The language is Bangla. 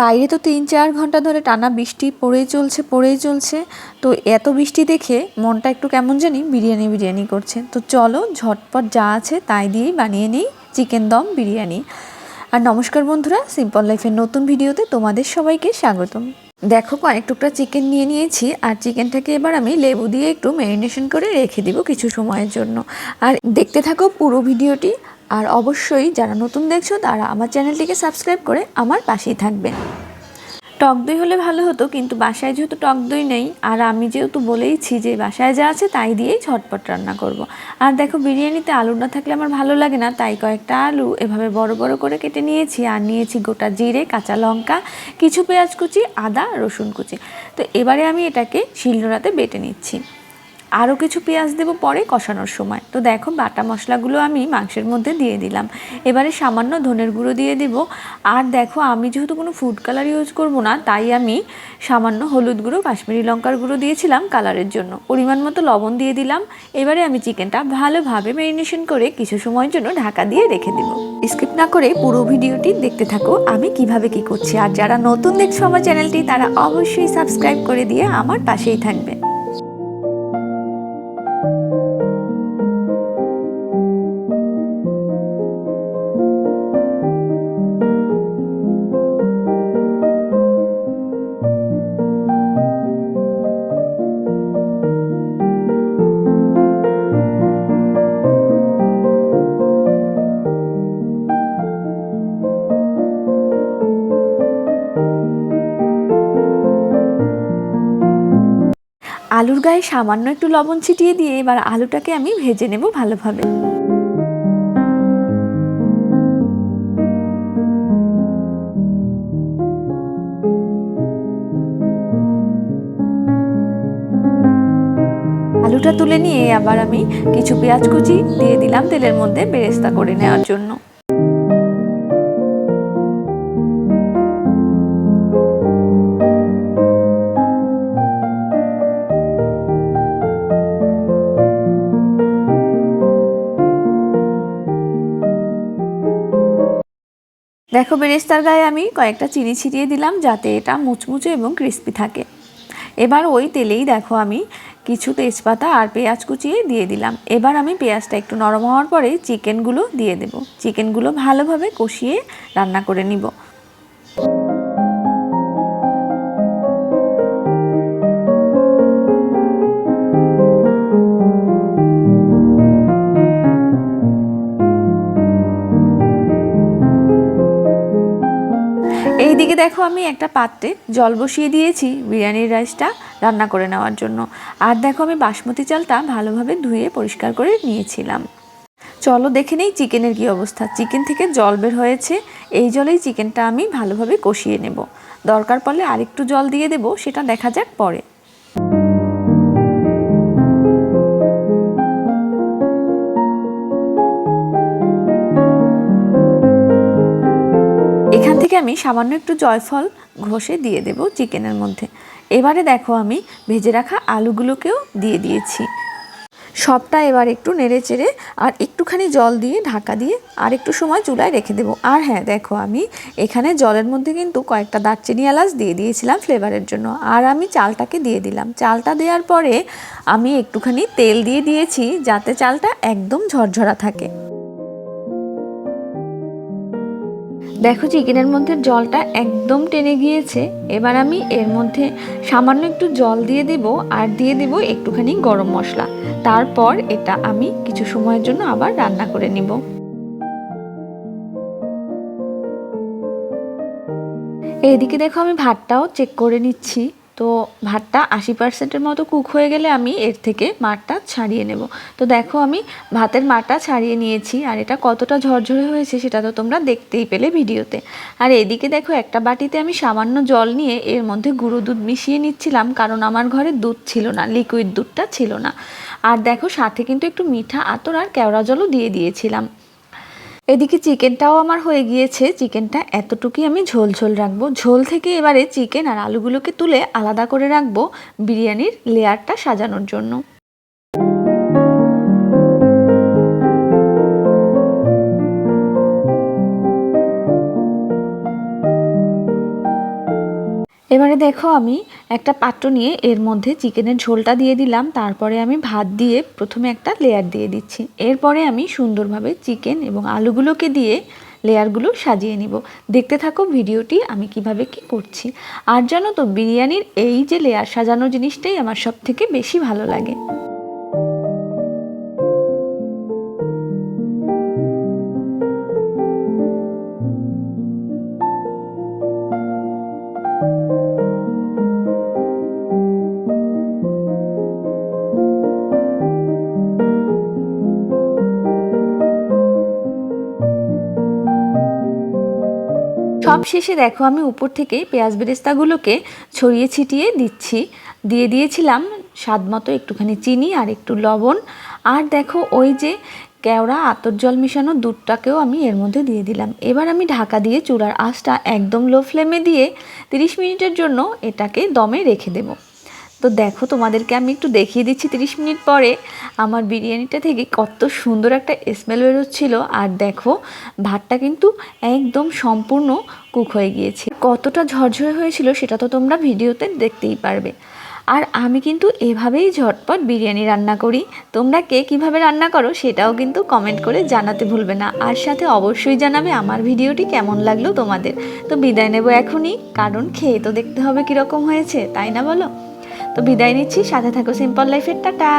বাইরে তো তিন চার ঘণ্টা ধরে টানা বৃষ্টি পড়েই চলছে পড়েই চলছে। তো এত বৃষ্টি দেখে মনটা একটু কেমন জানি বিরিয়ানি বিরিয়ানি করছে। তো চলো ঝটপট যা আছে তাই দিয়েই বানিয়ে নিই চিকেন দম বিরিয়ানি। আর নমস্কার বন্ধুরা সিম্পল লাইফের নতুন ভিডিওতে তোমাদের সবাইকে স্বাগতম। দেখো কয়েক টুকরা চিকেন নিয়ে নিয়েছি, আর চিকেনটাকে এবার আমি লেবু দিয়ে একটু ম্যারিনেশন করে রেখে দিব কিছু সময়ের জন্য। আর দেখতে থাকো পুরো ভিডিওটি। আর অবশ্যই যারা নতুন দেখছ, তারা আমার চ্যানেলটিকে সাবস্ক্রাইব করে আমার পাশেই থাকবেন টক দই হলে ভালো হতো, কিন্তু বাসায় যেহেতু টক দই নেই, আর আমি যেহেতু বলেইছি যে বাসায় যা আছে তাই দিয়েই ঝটপট রান্না করব। আর দেখো, বিরিয়ানিতে আলু না থাকলে আমার ভালো লাগে না, তাই কয়েকটা আলু এভাবে বড় বড় করে কেটে নিয়েছি, আর নিয়েছি গোটা জিরে, কাঁচা লঙ্কা, কিছু পেঁয়াজ কুচি, আদা, রসুন কুচি। তো এবারে আমি এটাকে শিলনোড়াতে বেটে নিচ্ছি। আরও কিছু পেঁয়াজ দেবো পরে কষানোর সময়। তো দেখো, বাটা মশলাগুলো আমি মাংসের মধ্যে দিয়ে দিলাম। এবারে সামান্য ধনের গুঁড়ো দিয়ে দেব। আর দেখো, আমি যেহেতু কোনো ফুড কালার ইউজ করব না, তাই আমি সামান্য হলুদ গুঁড়ো, কাশ্মীরি লঙ্কার গুঁড়ো দিয়েছিলাম কালারের জন্য। পরিমাণ মতো লবণ দিয়ে দিলাম। এবারে আমি চিকেনটা ভালোভাবে ম্যারিনেশন করে কিছু সময়ের জন্য ঢাকা দিয়ে রেখে দেব। স্কিপ না করে পুরো ভিডিওটি দেখতে থাকো, আমি কীভাবে কি করছি। আর যারা নতুন দেখছ আমার চ্যানেলটি, তারা অবশ্যই সাবস্ক্রাইব করে দিয়ে আমার পাশেই থাকবে। আলুর গায়ে সামান্য একটু লবণ ছিটিয়ে দিয়ে এবার আলুটাকে আমি ভেজে নেব ভালোভাবে। আলুটা তুলে নিয়ে আবার আমি কিছু পেঁয়াজ কুচি দিয়ে দিলাম তেলের মধ্যে বেরেস্তা করে নেওয়ার জন্য। দেখো বেরেস্তার গায়ে আমি কয়েকটা চিনি ছিটিয়ে দিলাম যাতে এটা মুচমুচে এবং ক্রিস্পি থাকে। এবার ওই তেলেই দেখো আমি কিছু তেজপাতা আর পেঁয়াজ কুচিয়ে দিয়ে দিলাম। এবার আমি পেঁয়াজটা একটু নরম হওয়ার পরে চিকেনগুলো দিয়ে দেব। চিকেনগুলো ভালোভাবে কষিয়ে রান্না করে নিব। দেখো আমি একটা পাত্রে জল বসিয়ে দিয়েছি, বিরিয়ানির রাইসটা রান্না করে নেওয়ার জন্য। আর দেখো আমি বাসমতি চালটা ভালোভাবে ধুয়ে পরিষ্কার করে নিয়েছিলাম। চলো দেখে নেই চিকেনের কী অবস্থা। চিকেন থেকে জল বের হয়েছে, এই জলেই চিকেনটা আমি ভালোভাবে কষিয়ে নেব। দরকার পড়লে আরেকটু জল দিয়ে দেব, সেটা দেখা যাক পরে। থেকে আমি সামান্য একটু জয়ফল ঘষে দিয়ে দেব চিকেনের মধ্যে। এবারে দেখো আমি ভেজে রাখা আলুগুলোকেও দিয়ে দিয়েছি। সবটা এবার একটু নেড়ে চেড়ে আর একটুখানি জল দিয়ে ঢাকা দিয়ে আর একটু সময় চুলায় রেখে দেবো। আর হ্যাঁ দেখো আমি এখানে জলের মধ্যে কিন্তু কয়েকটা দারচিনি এলাচ দিয়ে দিয়েছিলাম ফ্লেভারের জন্য। আর আমি চালটাকে দিয়ে দিলাম। চালটা দেওয়ার পরে আমি একটুখানি তেল দিয়ে দিয়েছি যাতে চালটা একদম ঝরঝরা থাকে। দেখো চিকেনের মধ্যে জলটা একদম টেনে গিয়েছে। এবার আমি এর মধ্যে সামান্য একটু জল দিয়ে দেব আর দিয়ে দেব একটুখানি গরম মশলা। তারপর এটা আমি কিছু সময়ের জন্য আবার রান্না করে নিব। এইদিকে দেখো আমি ভাতটাও চেক করে নিচ্ছি। তো ভাতটা আশি পার্সেন্টের মতো কুক হয়ে গেলে আমি এর থেকে মারটা ছাড়িয়ে নেব। তো দেখো আমি ভাতের মারটা ছাড়িয়ে নিয়েছি আর এটা কতটা ঝরঝরে হয়েছে সেটা তো তোমরা দেখতেই পেলে ভিডিওতে। আর এদিকে দেখো একটা বাটিতে আমি সামান্য জল নিয়ে এর মধ্যে গুঁড়ো দুধ মিশিয়ে নিচ্ছিলাম কারণ আমার ঘরে দুধ ছিল না লিকুইড দুধটা ছিল না। আর দেখো সাথে কিন্তু একটু মিঠা আতর আর কেওড়া জলও দিয়ে দিয়েছিলাম। এদিকে চিকেনটাও আমার হয়ে গিয়েছে। চিকেনটা এতটুকুই আমি ঝোল ঝোল রাখব। ঝোল থেকে এবারে চিকেন আর আলুগুলোকে তুলে আলাদা করে রাখব বিরিয়ানির লেয়ারটা সাজানোর জন্য। এবারে দেখো আমি একটা পাত্র নিয়ে এর মধ্যে চিকেনের ঝোলটা দিয়ে দিলাম, তারপরে আমি ভাত দিয়ে প্রথমে একটা লেয়ার দিয়ে দিচ্ছি। এরপরে আমি সুন্দরভাবে চিকেন এবং আলুগুলোকে দিয়ে লেয়ারগুলো সাজিয়ে নিব। দেখতে থাকো ভিডিওটি আমি কীভাবে কি করছি। আর জানো তো, বিরিয়ানির এই যে লেয়ার সাজানো জিনিসটাই আমার সব থেকে বেশি ভালো লাগে। সব শেষে দেখো আমি উপর থেকে পেঁয়াজ বেরেস্তাগুলোকে ছড়িয়ে ছিটিয়ে দিচ্ছি। দিয়ে দিয়েছিলাম স্বাদ মতো একটুখানি চিনি আর একটু লবণ। আর দেখো ওই যে কেওড়া আতর জল মিশানো দুধটাকেও আমি এর মধ্যে দিয়ে দিলাম। এবার আমি ঢাকা দিয়ে চূড়ার আঁচটা একদম লো ফ্লেমে দিয়ে 30 মিনিটের জন্য এটাকে দমে রেখে দেবো। তো দেখো তোমাদেরকে আমি একটু দেখিয়ে দিচ্ছি 30 মিনিট পরে আমার বিরিয়ানিটা থেকে কত সুন্দর একটা স্মেল বেরোচ্ছিল। আর দেখো, ভাতটা কিন্তু একদম সম্পূর্ণ কুক হয়ে গিয়েছে। কতটা ঝরঝরে হয়েছিল সেটা তো তোমরা ভিডিওতে দেখতেই পারবে। আর আমি কিন্তু এভাবেই ঝটপট বিরিয়ানি রান্না করি। তোমরা কে কীভাবে রান্না করো সেটাও কিন্তু কমেন্ট করে জানাতে ভুলবে না। আর সাথে অবশ্যই জানাবে আমার ভিডিওটি কেমন লাগল তোমাদের। তো বিদায় নেব এখনই, কারণ খেয়ে তো দেখতে হবে কীরকম হয়েছে, তাই না বলো? তো বিদায় নিচ্ছি সাথে থাকো সিম্পল লাইফের টাটা।